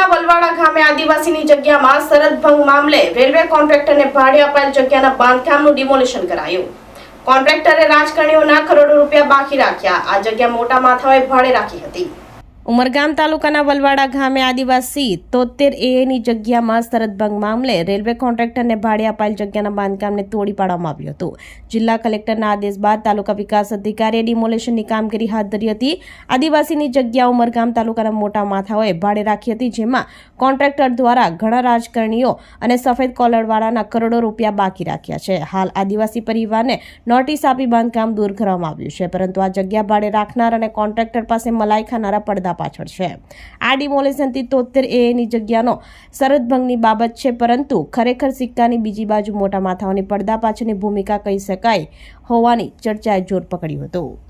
તાલુકાના વલવાડા ગામે આદિવાસીની જગ્યામાં સરહદભંગ મામલે રેલવે કોન્ટ્રાક્ટરને ભાડે અપાયેલ જગ્યાના બાંધકામનું ડિમોલિશન કરાયું. કોન્ટ્રાક્ટરે રાજકારણીઓના કરોડો રૂપિયા બાકી રાખ્યા. આ જગ્યા મોટા માથાઓએ ભાડે રાખી હતી. ઉમરગામ તાલુકાના વલવાડા ગામે આદિવાસી તોતેર એની જગ્યામાં સરહદભંગ મામલે રેલવે કોન્ટ્રાક્ટરને ભાડે અપાયેલ જગ્યાના બાંધકામને તોડી પાડવામાં આવ્યું હતું. જિલ્લા કલેક્ટરના આદેશ બાદ તાલુકા વિકાસ અધિકારીએ ડિમોલેશનની કામગીરી હાથ ધરી હતી. આદિવાસીની જગ્યા ઉમરગામ તાલુકાના મોટા માથાઓએ ભાડે રાખી હતી, જેમાં કોન્ટ્રાક્ટર દ્વારા ઘણા રાજકારણીઓ અને સફેદ કોલરવાળાના કરોડો રૂપિયા બાકી રાખ્યા છે. હાલ આદિવાસી પરિવારને નોટિસ આપી બાંધકામ દૂર કરવામાં આવ્યું છે, પરંતુ આ જગ્યા ભાડે રાખનાર અને કોન્ટ્રાક્ટર પાસે મલાઈ ખાનારા પડદા પાછળ છે. આ ડિમોલેશનથી તોતેર એની જગ્યાનો સરહદભંગની બાબત છે, પરંતુ ખરેખર સિક્કાની બીજી બાજુ મોટા માથાઓની પડદા પાછળની ભૂમિકા કહી શકાય હોવાની ચર્ચાએ જોર પકડ્યું હતું.